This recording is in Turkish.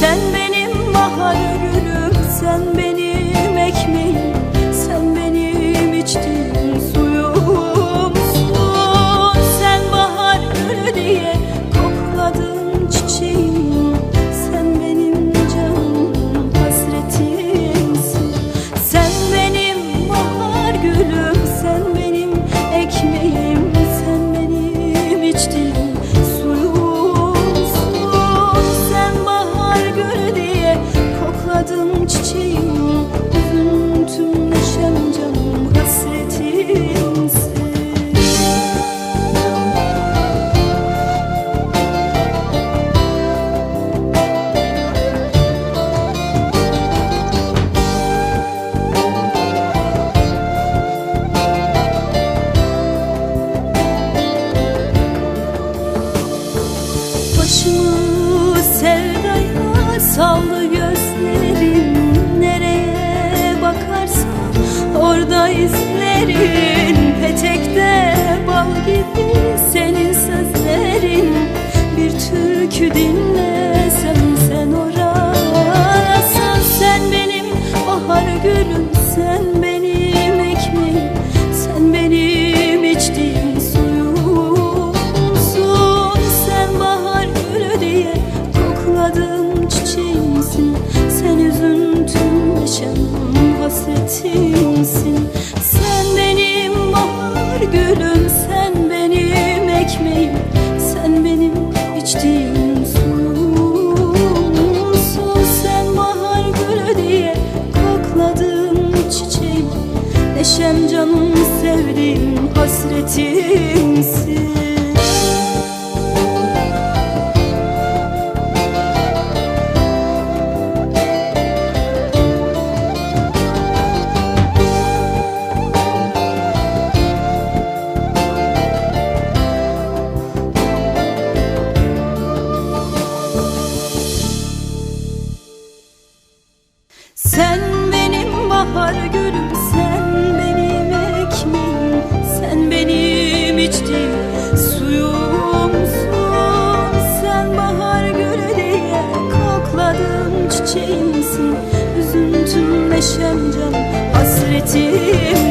Sen benim bahar gülüm sen benim neşem canım sevdiğim hasretimsin hasretim